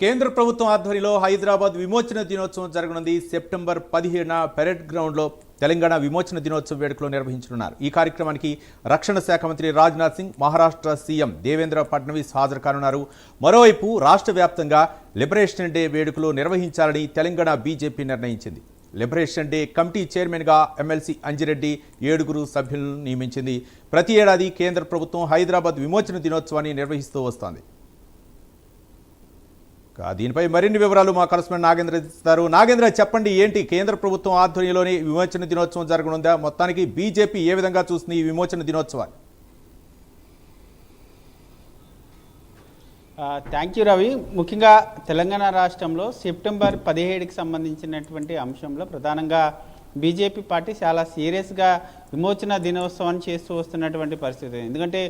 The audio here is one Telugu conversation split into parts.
కేంద్ర ప్రభుత్వం ఆధ్వర్యంలో హైదరాబాద్ విమోచన దినోత్సవం జరగనుంది. సెప్టెంబర్ పదిహేడున పెరెడ్ గ్రౌండ్లో తెలంగాణ విమోచన దినోత్సవ వేడుకలు నిర్వహించనున్నారు. ఈ కార్యక్రమానికి రక్షణ శాఖ మంత్రి రాజ్నాథ్ సింగ్ మహారాష్ట్ర సీఎం దేవేంద్ర ఫడ్నవీస్ హాజరు కానున్నారు. మరోవైపు రాష్ట్ర వ్యాప్తంగా లిబరేషన్ డే వేడుకలు నిర్వహించాలని తెలంగాణ బీజేపీ నిర్ణయించింది. లిబరేషన్ డే కమిటీ చైర్మన్గా ఎమ్మెల్సీ అంజిరెడ్డి ఏడుగురు సభ్యులను నియమించింది. ప్రతి ఏడాది కేంద్ర ప్రభుత్వం హైదరాబాద్ విమోచన దినోత్సవాన్ని నిర్వహిస్తూ వస్తోంది. దీనిపై మరిన్ని వివరాలు మా కరస్పాండ్ నాగేంద్ర ఇస్తారు. నాగేంద్ర చెప్పండి ఏంటి కేంద్ర ప్రభుత్వం ఆధ్వర్యంలోని విమోచన దినోత్సవం జరగనుందా? మొత్తానికి బీజేపీ ఏ విధంగా చూస్తుంది ఈ విమోచన దినోత్సవాన్ని? థ్యాంక్ యూ రవి ముఖ్యంగా తెలంగాణ రాష్ట్రంలో సెప్టెంబర్ పదిహేడుకి సంబంధించినటువంటి అంశంలో ప్రధానంగా బీజేపీ పార్టీ చాలా సీరియస్గా విమోచన దినోత్సవాన్ని చేస్తూ వస్తున్నటువంటి పరిస్థితి. ఎందుకంటే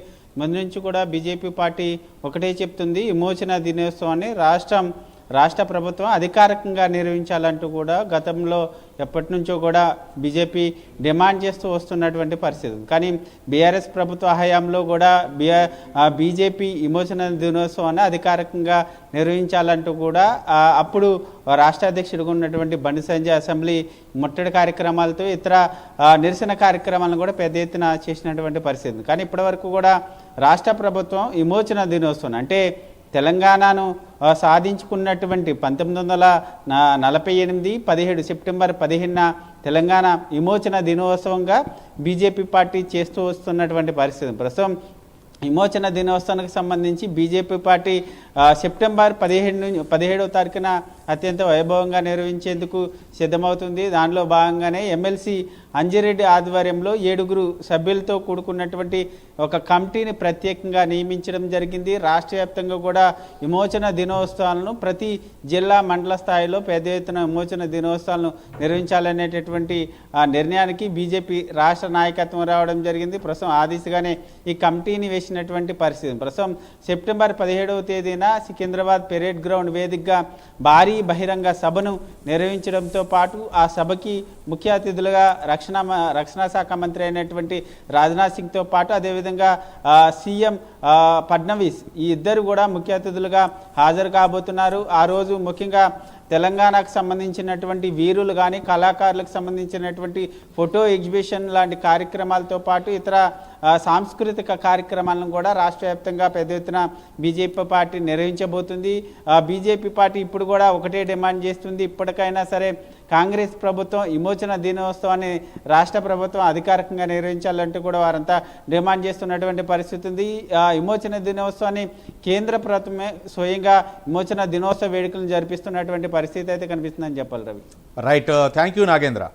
ముందు నుంచి కూడా బీజేపీ పార్టీ ఒకటే చెప్తుంది విమోచన దినోత్సవాన్ని రాష్ట్రం రాష్ట్ర ప్రభుత్వం అధికారికంగా నిర్వహించాలంటూ కూడా గతంలో ఎప్పటి నుంచో కూడా బీజేపీ డిమాండ్ చేస్తూ వస్తున్నటువంటి పరిస్థితి కానీ బీఆర్ఎస్ ప్రభుత్వ హయాంలో కూడా బీఆర్ బీజేపీ విమోచన దినోత్సవాన్ని అధికారికంగా నిర్వహించాలంటూ కూడా అప్పుడు రాష్ట్ర అధ్యక్షుడిగా ఉన్నటువంటి బండి సంజయ్ అసెంబ్లీ ముట్టడి కార్యక్రమాలతో ఇతర నిరసన కార్యక్రమాలను కూడా పెద్ద ఎత్తున చేసినటువంటి పరిస్థితి కానీ ఇప్పటివరకు కూడా రాష్ట్ర ప్రభుత్వం విమోచన దినోత్సవం అంటే తెలంగాణను సాధించుకున్నటువంటి పంతొమ్మిది వందల నలభై ఎనిమిది పదిహేడు సెప్టెంబర్ పదిహేనున తెలంగాణ విమోచన దినోత్సవంగా బీజేపీ పార్టీ చేస్తూ వస్తున్నటువంటి పరిస్థితి. ప్రస్తుతం విమోచన దినోత్సవానికి సంబంధించి బీజేపీ పార్టీ సెప్టెంబర్ పదిహేడు నుంచి పదిహేడవ తారీఖున అత్యంత వైభవంగా నిర్వహించేందుకు సిద్ధమవుతుంది. దానిలో భాగంగానే ఎమ్మెల్సీ అంజిరెడ్డి ఆధ్వర్యంలో ఏడుగురు సభ్యులతో కూడుకున్నటువంటి ఒక కమిటీని ప్రత్యేకంగా నియమించడం జరిగింది. రాష్ట్ర వ్యాప్తంగా కూడా విమోచన దినోత్సవాలను ప్రతి జిల్లా మండల స్థాయిలో పెద్ద ఎత్తున విమోచన దినోత్సవాలను నిర్వహించాలనేటటువంటి ఆ నిర్ణయానికి బీజేపీ రాష్ట్ర నాయకత్వం రావడం జరిగింది. ప్రస్తుతం ఆ దిశగానే ఈ కమిటీని వేసినటువంటి పరిస్థితి. ప్రస్తుతం సెప్టెంబర్ పదిహేడవ తేదీన సికింద్రాబాద్ పెరేడ్ గ్రౌండ్ వేదికగా భారీ బహిరంగ సభను నిర్వహించడంతో పాటు ఆ సభకి ముఖ్య అతిథులుగా రక్షణ రక్షణ రక్షణ శాఖ మంత్రి అయినటువంటి రాజ్నాథ్ సింగ్తో పాటు అదేవిధంగా సీఎం ఫడ్నవీస్ ఈ ఇద్దరు కూడా ముఖ్య అతిథులుగా హాజరు కాబోతున్నారు. ఆ రోజు ముఖ్యంగా తెలంగాణకు సంబంధించినటువంటి వీరులు కానీ కళాకారులకు సంబంధించినటువంటి ఫోటో ఎగ్జిబిషన్ లాంటి కార్యక్రమాలతో పాటు ఇతర సాంస్కృతిక కార్యక్రమాలను కూడా రాష్ట్ర వ్యాప్తంగా పెద్ద ఎత్తున బీజేపీ పార్టీ నిర్వహించబోతుంది. బీజేపీ పార్టీ ఇప్పుడు కూడా ఒకటే డిమాండ్ చేస్తుంది. ఇప్పటికైనా సరే కాంగ్రెస్ ప్రభుత్వం విమోచన దినోత్సవాన్ని రాష్ట్ర ప్రభుత్వం అధికారికంగా నిర్వహించాలంటూ కూడా వారంతా డిమాండ్ చేస్తున్నటువంటి పరిస్థితి ఉంది. ఆ, విమోచన దినోత్సవాన్ని కేంద్ర ప్రభుత్వమే స్వయంగా విమోచన దినోత్సవ వేడుకలను జరిపిస్తున్నటువంటి పరిస్థితి అయితే కనిపిస్తుందని చెప్పాలి Ravi. Right thank you Nagendra